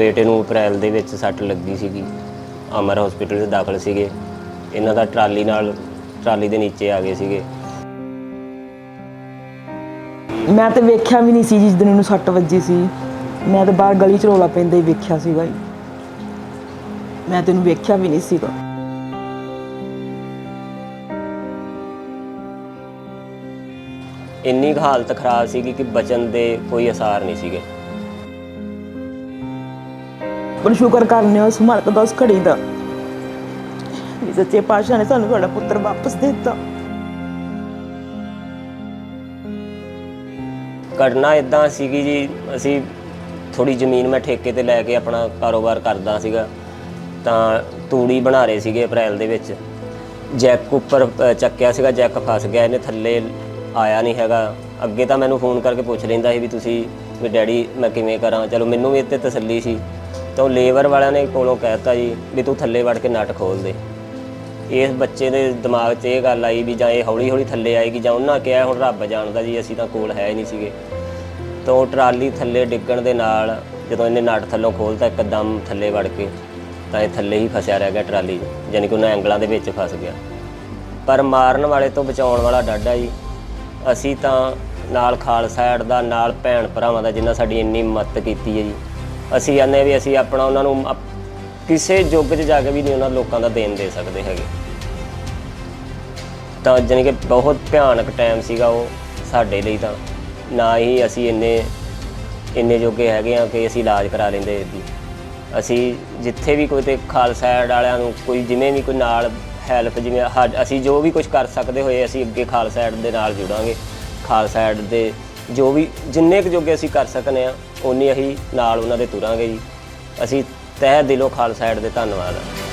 ਬੇਟੇ ਨੂੰ ਅਪ੍ਰੈਲ ਦੇ ਵਿੱਚ ਸੱਟ ਲੱਗੀ ਸੀਗੀ। ਅਮਰ ਹਸਪੀਟਲ 'ਚ ਦਾਖਲ ਸੀਗੇ। ਇਹਨਾਂ ਦਾ ਟਰਾਲੀ ਨਾਲ ਟਰਾਲੀ ਦੇ ਨੀਚੇ ਆ ਗਏ ਸੀਗੇ। ਮੈਂ ਤੇ ਵੇਖਿਆ ਵੀ ਨਹੀਂ ਸੀ ਜਿਸ ਦਿਨ ਇਹਨੂੰ ਸੱਟ ਵੱਜੀ ਸੀ। ਮੈਂ ਤਾਂ ਬਾਹਰ ਗਲੀ ਚ ਰੋਲਾ ਪੈਂਦਾ ਹੀ ਵੇਖਿਆ ਸੀਗਾ ਜੀ। ਮੈਂ ਤੈਨੂੰ ਵੇਖਿਆ ਵੀ ਨਹੀਂ ਸੀਗਾ। ਇੰਨੀ ਕੁ ਹਾਲਤ ਖਰਾਬ ਸੀਗੀ ਕਿ ਬਚਣ ਦੇ ਕੋਈ ਅਸਾਰ ਨਹੀਂ ਸੀਗੇ। ਪਰ ਸ਼ੁਕਰ ਕਰਨੇ ਉਸ ਮਾਲਕ ਦਾ, ਉਸ ਸਾਨੂੰ ਤੁਹਾਡਾ ਪੁੱਤਰ ਵਾਪਸ ਦਿੱਤਾ। ਘਟਨਾ ਇਦਾਂ ਸੀਗੀ ਜੀ, ਅਸੀਂ ਥੋੜੀ ਜ਼ਮੀਨ ਮੈਂ ਠੇਕੇ ਤੇ ਲੈ ਕੇ ਆਪਣਾ ਕਾਰੋਬਾਰ ਕਰਦਾ ਸੀਗਾ। ਤਾਂ ਤੂੜੀ ਬਣਾ ਰਹੇ ਸੀਗੇ ਅਪ੍ਰੈਲ ਦੇ ਵਿੱਚ। ਜੈਕ ਉੱਪਰ ਚੱਕਿਆ ਸੀਗਾ, ਜੈਕ ਫਸ ਗਿਆ, ਇਹਨੇ ਥੱਲੇ ਆਇਆ ਨਹੀਂ ਹੈਗਾ। ਅੱਗੇ ਤਾਂ ਮੈਨੂੰ ਫੋਨ ਕਰਕੇ ਪੁੱਛ ਲੈਂਦਾ ਸੀ ਵੀ ਤੁਸੀਂ ਵੀ ਡੈਡੀ ਮੈਂ ਕਿਵੇਂ ਕਰਾਂ? ਚਲੋ ਮੈਨੂੰ ਵੀ ਇੱਥੇ ਤਸੱਲੀ ਸੀ। ਤਾਂ ਉਹ ਲੇਬਰ ਵਾਲਿਆਂ ਨੇ ਕੋਲੋਂ ਕਹਿਤਾ ਜੀ ਵੀ ਤੂੰ ਥੱਲੇ ਵੜ ਕੇ ਨਟ ਖੋਲ ਦੇ। ਇਸ ਬੱਚੇ ਦੇ ਦਿਮਾਗ 'ਚ ਇਹ ਗੱਲ ਆਈ ਵੀ ਜਾਂ ਇਹ ਹੌਲੀ ਹੌਲੀ ਥੱਲੇ ਆਏਗੀ ਜਾਂ ਉਹਨਾਂ ਕਿਹਾ ਹੁਣ ਰੱਬ ਜਾਣਦਾ ਜੀ ਅਸੀਂ ਤਾਂ ਕੋਲ ਹੈ ਨਹੀਂ ਸੀਗੇ। ਤਾਂ ਉਹ ਟਰਾਲੀ ਥੱਲੇ ਡਿੱਗਣ ਦੇ ਨਾਲ ਜਦੋਂ ਇਹਨੇ ਨਟ ਥੱਲੋਂ ਖੋਲਤਾ ਇੱਕਦਮ ਥੱਲੇ ਵੜ ਕੇ ਤਾਂ ਇਹ ਥੱਲੇ ਹੀ ਫਸਿਆ ਰਹਿ ਗਿਆ ਟਰਾਲੀ 'ਚ ਯਾਨੀ ਕਿ ਉਹਨਾਂ ਐਂਗਲਾਂ ਦੇ ਵਿੱਚ ਫਸ ਗਿਆ। ਪਰ ਮਾਰਨ ਵਾਲੇ ਤੋਂ ਬਚਾਉਣ ਵਾਲਾ ਡਾਡਾ ਜੀ। ਅਸੀਂ ਤਾਂ ਨਾਲ ਖਾਲਸਾ ਐਡ ਦਾ, ਨਾਲ ਭੈਣ ਭਰਾਵਾਂ ਦਾ ਜਿਨ੍ਹਾਂ ਸਾਡੀ ਇੰਨੀ ਮਦਦ ਕੀਤੀ ਹੈ ਜੀ। ਅਸੀਂ ਕਹਿੰਦੇ ਵੀ ਅਸੀਂ ਆਪਣਾ ਉਹਨਾਂ ਨੂੰ ਅਪ- ਕਿਸੇ ਯੁੱਗ 'ਚ ਜਾ ਕੇ ਵੀ ਨਹੀਂ ਉਹਨਾਂ ਲੋਕਾਂ ਦਾ ਦੇਣ ਦੇ ਸਕਦੇ ਹੈਗੇ। ਤਾਂ ਜਾਣੀ ਕਿ ਬਹੁਤ ਭਿਆਨਕ ਟਾਈਮ ਸੀਗਾ ਉਹ ਸਾਡੇ ਲਈ ਤਾਂ। ਨਾ ਹੀ ਅਸੀਂ ਇੰਨੇ ਇੰਨੇ ਜੋਗੇ ਹੈਗੇ ਆ ਕਿ ਅਸੀਂ ਇਲਾਜ ਕਰਾ ਲੈਂਦੇ ਇਹਦੀ ਅਸੀਂ ਜਿੱਥੇ ਵੀ ਕੋਈ ਤੇ ਖਾਲਸਾ ਐਡ ਵਾਲਿਆਂ ਨੂੰ ਕੋਈ ਜਿਵੇਂ ਵੀ ਕੋਈ ਨਾਲ ਹੈਲਪ ਜਿਵੇਂ ਸਾਡ- ਅਸੀਂ ਜੋ ਵੀ ਕੁਝ ਕਰ ਸਕਦੇ ਹੋਏ ਅਸੀਂ ਅੱਗੇ ਖਾਲਸਾ ਐਡ ਦੇ ਨਾਲ ਜੁੜਾਂਗੇ। ਖਾਲਸਾ ਐਡ ਦੇ ਜੋ ਵੀ ਜਿੰਨੇ ਕੁ ਜੋਗੇ ਅਸੀਂ ਕਰ ਸਕਨੇ ਆ ਉਨੀ ਅਸੀਂ ਨਾਲ ਉਹਨਾਂ ਦੇ ਤੁਰਾਂਗੇ ਜੀ। ਅਸੀਂ ਤਹਿ ਦਿਲੋਂ ਖਾਲਸਾ ਐਡ ਦੇ ਧੰਨਵਾਦ ਆ।